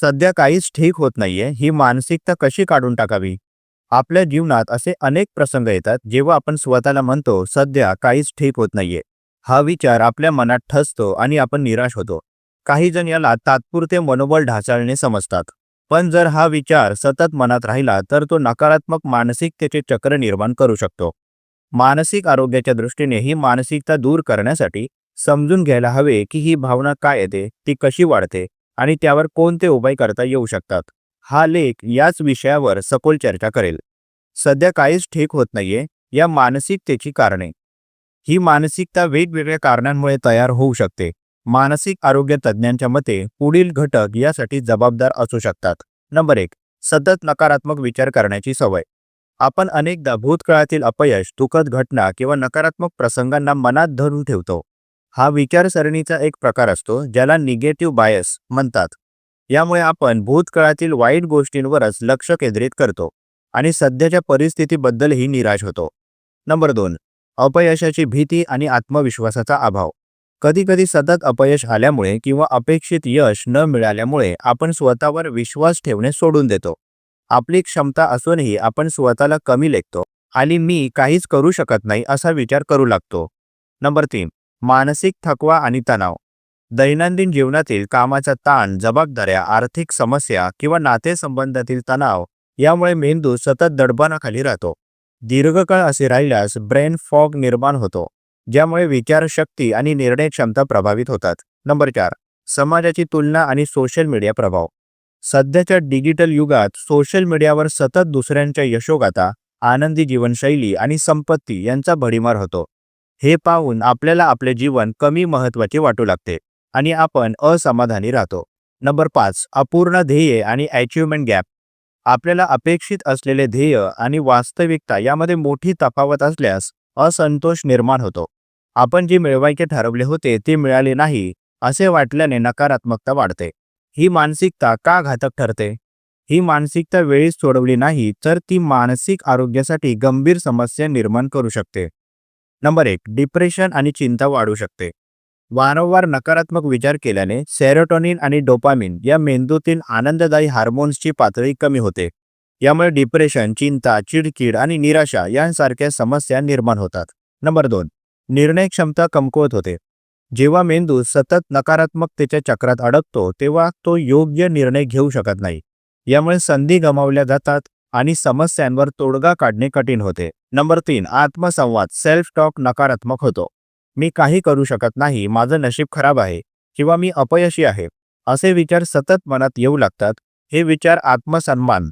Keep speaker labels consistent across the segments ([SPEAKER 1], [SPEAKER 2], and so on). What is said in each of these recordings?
[SPEAKER 1] सध्या काहीच ठीक होत नाहीये ही मानसिकता कशी काढून टाकावी? आपल्या जीवनात असे अनेक प्रसंग येतात जेव्हा आपण स्वतःला म्हणतो सध्या काहीच ठीक होत नाहीये. हा विचार आपल्या मनात ठसतो आणि आपण निराश होतो. काही जण याला तात्पुरते मनोबल ढासळणे समजतात. पण जर हा विचार सतत मनात राहिला तर तो नकारात्मक मानसिकतेचे चक्र निर्माण करू शकतो. मानसिक आरोग्याच्या दृष्टीने ही मानसिकता दूर करण्यासाठी समजून घ्यायला हवे की ही भावना काय येते ती कशी वाढते. आणि त्यावर कोणते उपाय करता येऊ शकतात. हा लेख याच विषयावर सखोल चर्चा करेल. सध्या काहीच ठीक होत नाहीये या मानसिकतेची कारणे. ही मानसिकता वेगवेगळ्या कारणांमुळे तयार होऊ शकते. मानसिक आरोग्य तज्ज्ञांच्या मते पुढील घटक यासाठी जबाबदार असू शकतात. नंबर एक सतत नकारात्मक विचार करण्याची सवय. आपण अनेकदा भूतकाळातील अपयश दुःखद घटना किंवा नकारात्मक प्रसंगांना मनात धरून ठेवतो. हा विचारसरणीचा एक प्रकार असतो ज्याला निगेटिव्ह बायस म्हणतात. यामुळे आपण भूतकाळातील वाईट गोष्टींवरच लक्ष केंद्रित करतो आणि सध्याच्या परिस्थितीबद्दलही निराश होतो. नंबर दोन अपयशाची भीती आणि आत्मविश्वासाचा अभाव. कधीकधी सतत अपयश आल्यामुळे किंवा अपेक्षित यश न मिळाल्यामुळे आपण स्वतःवर विश्वास ठेवणे सोडून देतो. आपली क्षमता असूनही आपण स्वतःला कमी लेखतो आणि मी काहीच करू शकत नाही असा विचार करू लागतो. नंबर तीन मानसिक थकवा आणि तणाव. दैनंदिन जीवनातील कामाचा ताण जबाबदाऱ्या आर्थिक समस्या किंवा नातेसंबंधातील तणाव यामुळे मेंदू सतत दडपणाखाली राहतो. दीर्घकाळ असे राहिल्यास ब्रेन फॉग निर्माण होतो ज्यामुळे विचारशक्ती आणि निर्णय क्षमता प्रभावित होतात. नंबर चार समाजाची तुलना आणि सोशल मीडिया प्रभाव. सध्याच्या डिजिटल युगात सोशल मीडियावर सतत दुसऱ्यांच्या यशोगाथा आनंदी जीवनशैली आणि संपत्ती यांचा भडीमार होतो. हे पाहून आपल्याला आपले जीवन कमी महत्त्वाचे वाटू लागते आणि आपण असमाधानी राहतो. नंबर पाच अपूर्ण ध्येय आणि अचिव्हमेंट गॅप आपल्याला अपेक्षित असलेले ध्येय आणि वास्तविकता यामध्ये मोठी तफावत असल्यास असंतोष निर्माण होतो. आपण जे मिळवायचे ठरवले होते ते मिळाले नाही असे वाटल्याने नकारात्मकता वाढते. ही मानसिकता का घातक ठरते? ही मानसिकता वेळीच सोडवली नाही तर ती मानसिक आरोग्यासाठी गंभीर समस्या निर्माण करू शकते. नंबर एक डिप्रेशन आणि चिंता वाढू शकते. वारंवार नकारात्मक विचार केल्याने सेरोटोनिन आणि डोपामिन या मेंदूतील आनंददायी हार्मोन्सची पातळी कमी होते. यामुळे डिप्रेशन चिंता चिडचिड आणि निराशा यांसारख्या समस्या निर्माण होतात. नंबर दोन निर्णय क्षमता कमकुवत होते. जेव्हा मेंदू सतत नकारात्मकतेच्या चक्रात अडकतो तेव्हा तो योग्य निर्णय घेऊ शकत नाही. यामुळे संधी गमावल्या जातात. आणि समस्यांवर तोडगा काढणे कठीण होते. नंबर तीन आत्मसंवाद सेल्फ टॉक नकारात्मक होतो. मी काही करू शकत नाही माझं नशीब खराब आहे किंवा मी अपयशी आहे असे विचार सतत मनात येऊ लागतात. हे विचार आत्मसन्मान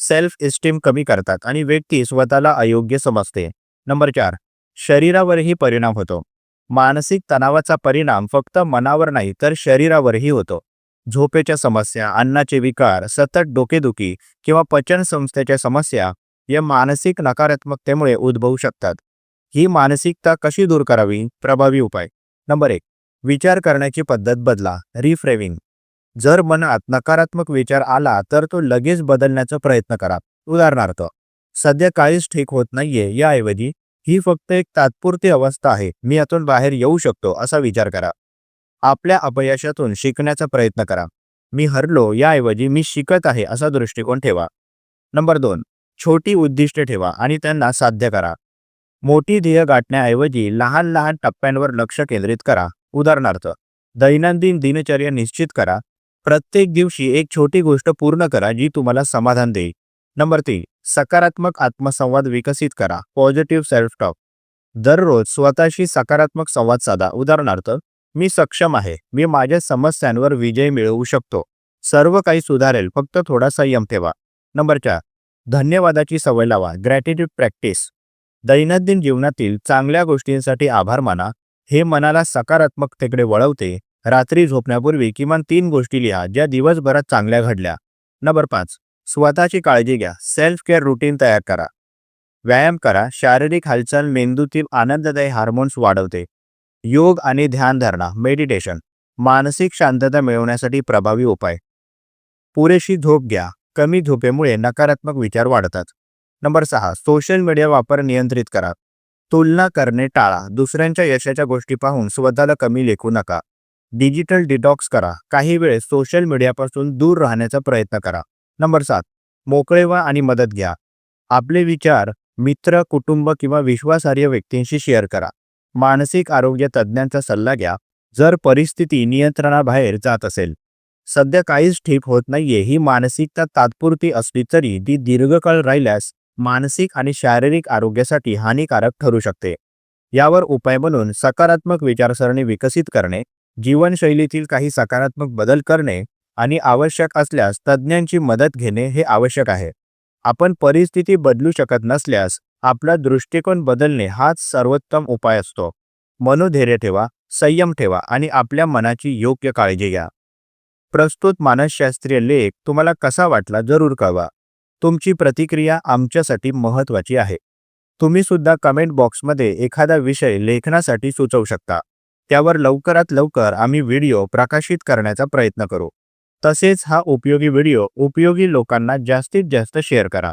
[SPEAKER 1] सेल्फ इस्टीम कमी करतात आणि व्यक्ती स्वतःला अयोग्य समजते. नंबर चार शरीरावरही परिणाम होतो. मानसिक तणावाचा परिणाम फक्त मनावर नाही तर शरीरावरही होतो. झोपेच्या समस्या अन्नाचे विकार सतत डोकेदुखी किंवा पचन संस्थेच्या समस्या या मानसिक नकारात्मकतेमुळे उद्भवू शकतात. ही मानसिकता कशी दूर करावी? प्रभावी उपाय. नंबर एक विचार करण्याची पद्धत बदला. रिफ्रेविंग जर मनात नकारात्मक विचार आला तर तो लगेच बदलण्याचा प्रयत्न करा. उदाहरणार्थ सध्या काहीच ठीक होत नाहीये याऐवजी ही फक्त एक तात्पुरती अवस्था आहे. मी यातून बाहेर येऊ शकतो असा विचार करा. आपल्या अपयशातून शिकण्याचा प्रयत्न करा. मी हरलो याऐवजी मी शिकत आहे असा दृष्टिकोन ठेवा. नंबर दोन. छोटी उद्दिष्टे ठेवा आणि त्यांना साध्य करा. मोठी ध्येय गाठण्याऐवजी लहान लहान टप्प्यांवर लक्ष केंद्रित करा. उदाहरणार्थ दैनंदिन दिनचर्या निश्चित करा. प्रत्येक दिवशी एक छोटी गोष्ट पूर्ण करा जी तुम्हाला समाधान देईल. नंबर तीन. सकारात्मक आत्मसंवाद विकसित करा. Positive self talk. दररोज स्वतःशी सकारात्मक संवाद साधा. उदाहरणार्थ मी सक्षम आहे. मी माझ्या समस्यांवर विजय मिळवू शकतो. सर्व काही सुधारेल. फक्त थोडा संयम ठेवा. नंबर चार. धन्यवादाची सवय लावा. ग्रॅटिट्यूड प्रॅक्टिस दैनंदिन जीवनातील चांगल्या गोष्टींसाठी आभार माना. हे मनाला सकारात्मकतेकडे वळवते. रात्री झोपण्यापूर्वी किमान तीन गोष्टी लिहा ज्या दिवसभरात चांगल्या घडल्या. नंबर पाच. स्वतःची काळजी घ्या. सेल्फ केअर रुटीन तयार करा. व्यायाम करा. शारीरिक हालचाल मेंदूतील आनंददायी हार्मोन्स वाढवते. योग आणि ध्यानधारणा मेडिटेशन मानसिक शांतता मिळवण्यासाठी प्रभावी उपाय. पुरेशी झोप घ्या. कमी झोपेमुळे नकारात्मक विचार वाढतात. नंबर सहा सोशल मीडिया वापर नियंत्रित करा. तुलना करणे टाळा. दुसऱ्यांच्या यशाच्या गोष्टी पाहून स्वतःला कमी लेखू नका. डिजिटल डिटॉक्स करा. काही वेळेस सोशल मीडियापासून दूर राहण्याचा प्रयत्न करा. नंबर सात मोकळे व्हा आणि मदत घ्या. आपले विचार मित्र कुटुंब किंवा विश्वासार्ह व्यक्तींशी शेअर करा. मानसिक आरोग्य तज्ज्ञांचा सल्ला घ्या जर परिस्थिती नियंत्रणाबाहेर जात असेल. सध्या काहीच ठीक होत नाहीये ही मानसिकता तात्पुरती असली तरी ती दीर्घकाळ राहिल्यास मानसिक आणि शारीरिक आरोग्यासाठी हानिकारक ठरू शकते. यावर उपाय म्हणून सकारात्मक विचारसरणी विकसित करणे जीवनशैलीतील काही सकारात्मक बदल करणे आणि आवश्यक असल्यास तज्ज्ञांची मदत घेणे हे आवश्यक आहे. आपण परिस्थिती बदलू शकत नसल्यास आपला दृष्टिकोन बदलणे हाच सर्वोत्तम उपाय असतो. मनोधैर्य ठेवा संयम ठेवा आणि आपल्या मनाची योग्य काळजी घ्या. प्रस्तुत मानसशास्त्रीय लेख तुम्हाला कसा वाटला जरूर कळवा. तुमची प्रतिक्रिया आमच्यासाठी महत्त्वाची आहे. तुम्ही सुद्धा कमेंट बॉक्समध्ये एखादा विषय लेखनासाठी सुचवू शकता. त्यावर लवकरात लवकर आम्ही व्हिडिओ प्रकाशित करण्याचा प्रयत्न करू. तसेच हा उपयोगी व्हिडिओ उपयोगी लोकांना जास्तीत जास्त शेअर करा.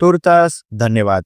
[SPEAKER 1] तूर्तास धन्यवाद।